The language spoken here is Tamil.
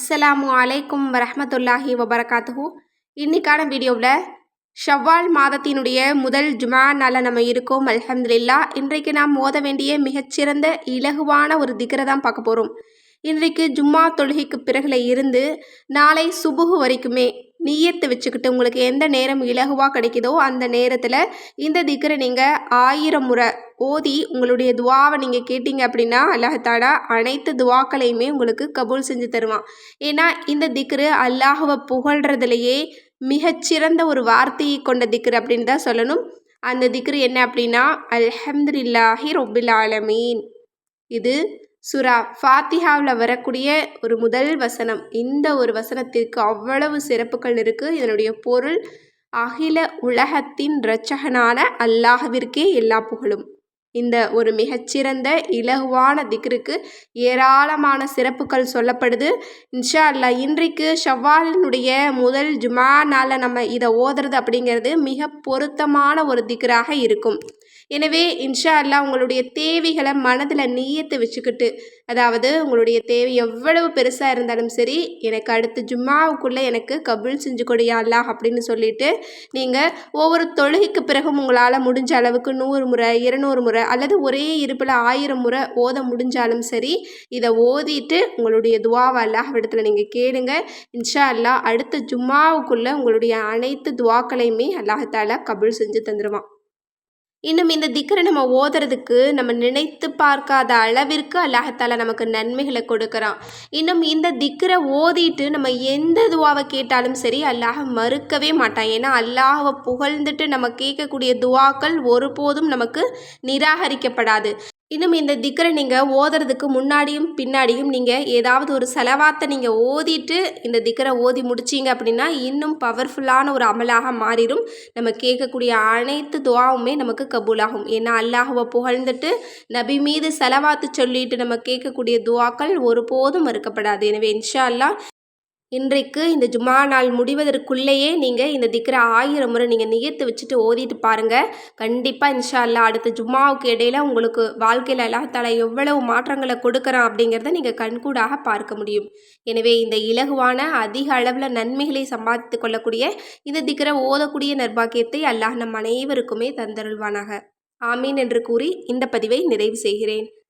அஸ்ஸலாமு அலைக்கும் வரமத்துல்லாஹி வபரகாத்துஹூ. இன்னைக்கான வீடியோவில் ஷவ்வால் மாதத்தினுடைய முதல் ஜுமா நாளில் நம்ம இருக்கோம் அலமதுல்லா இன்றைக்கு நாம் மோத வேண்டிய மிகச்சிறந்த இலகுவான ஒரு திகரை தான் பார்க்க போகிறோம் இன்றைக்கு ஜும்மா தொழுகைக்கு பிறகுல இருந்து நாளை சுபுகு வரைக்குமே நீயத்து வச்சுக்கிட்டு உங்களுக்கு எந்த நேரம் இலகுவாக கிடைக்குதோ அந்த நேரத்தில் இந்த திக்கரை நீங்கள் ஆயிரம் முறை ஓதி உங்களுடைய துவாவை நீங்கள் கேட்டீங்க அப்படின்னா அல்லாஹாலா அனைத்து துவாக்களையுமே உங்களுக்கு கபூல் செஞ்சு தருவான். ஏன்னா இந்த திக்ரு அல்லாஹுவை புகழ்கிறதுலையே மிகச்சிறந்த ஒரு வார்த்தையை கொண்ட திக்ரு அப்படின்னு தான் சொல்லணும். அந்த திக்ரு என்ன அப்படின்னா அல்ஹம்துல்லாஹி ரொபில் ஆலமீன். இது சுரா ஃபாத்திஹாவில் வரக்கூடிய ஒரு முதல் வசனம். இந்த ஒரு வசனத்திற்கு அவ்வளவு சிறப்புகள் இருக்குது இதனுடைய பொருள் அகில உலகத்தின் இரட்சகனான அல்லாஹவிற்கே எல்லா புகழும். இந்த ஒரு மிகச்சிறந்த இலகுவான திக்ருக்கு ஏராளமான சிறப்புகள் சொல்லப்படுது. இன்ஷா அல்லா இன்றைக்கு ஷவ்வாலினுடைய முதல் ஜுமா நாளில் நம்ம இதை ஓதுறது அப்படிங்கிறது மிக பொருத்தமான ஒரு திக்ராக இருக்கும். எனவே இன்ஷா அல்லா உங்களுடைய தேவைகளை மனதில் நீயத்து வச்சுக்கிட்டு அதாவது உங்களுடைய தேவை எவ்வளவு பெருசாக இருந்தாலும் சரி எனக்கு அடுத்த ஜும்மாவுக்குள்ளே எனக்கு கபுல் செஞ்சு கொடியா அப்படின்னு சொல்லிட்டு நீங்கள் ஒவ்வொரு தொழுகைக்கு பிறகும் உங்களால் முடிஞ்ச அளவுக்கு நூறு முறை இருநூறு முறை அல்லது ஒரே இருப்பில் ஆயிரம் முறை ஓத முடிஞ்சாலும் சரி இதை ஓதிட்டு உங்களுடைய துவாவை அல்லாஹ் இடத்துல நீங்கள் கேளுங்க. இன்ஷா அல்லா அடுத்த ஜும்மாவுக்குள்ளே உங்களுடைய அனைத்து துவாக்களையுமே அல்லாஹத்தால் கபுல் செஞ்சு தந்துடுவான் இன்னும் இந்த திக்கரை நம்ம ஓதுறதுக்கு நம்ம நினைத்து பார்க்காத அளவிற்கு அல்லாஹத்தால நமக்கு நன்மைகளை கொடுக்குறான். இன்னும் இந்த திக்கரை ஓதிட்டு நம்ம எந்த துவாவை கேட்டாலும் சரி அல்லாஹ் மறுக்கவே மாட்டான். ஏன்னா அல்லாஹவை புகழ்ந்துட்டு நம்ம கேட்கக்கூடிய துவாக்கள் ஒருபோதும் நமக்கு நிராகரிக்கப்படாது. இன்னும் இந்த திக்கரை நீங்கள் ஓதுறதுக்கு முன்னாடியும் பின்னாடியும் நீங்கள் ஏதாவது ஒரு செலவாத்தை நீங்கள் ஓதிட்டு இந்த திக்கரை ஓதி முடிச்சிங்க அப்படின்னா இன்னும் பவர்ஃபுல்லான ஒரு அமலாக மாறிடும் நம்ம கேட்கக்கூடிய அனைத்து துவாவுமே நமக்கு கபூலாகும். ஏன்னா அல்லாஹுவை புகழ்ந்துட்டு நபி மீது செலவாத்து சொல்லிட்டு நம்ம கேட்கக்கூடிய துவாக்கள் ஒருபோதும் மறுக்கப்படாது. எனவே இன்ஷா அல்லா இன்றைக்கு இந்த ஜுமா நாள் முடிவதற்குள்ளேயே நீங்கள் இந்த திக்கரை ஆயிரம் முறை நீங்கள் நியத்து வச்சுட்டு ஓதிட்டு பாருங்கள் கண்டிப்பாக இன்ஷா அல்லா அடுத்த ஜும்மாவுக்கு இடையில உங்களுக்கு வாழ்க்கையில் அல்லாஹால எவ்வளவு மாற்றங்களை கொடுக்குறான் அப்படிங்கிறத நீங்கள் கண்கூடாக பார்க்க முடியும். எனவே இந்த இலகுவான அதிக அளவில் நன்மைகளை சம்பாதித்து கொள்ளக்கூடிய இந்த திக்கரை ஓதக்கூடிய நர்பாக்கியத்தை அல்லாஹ் நம் அனைவருக்குமே தந்தருள்வானாக. ஆமீன் என்று கூறி இந்த பதிவை நிறைவு செய்கிறேன்.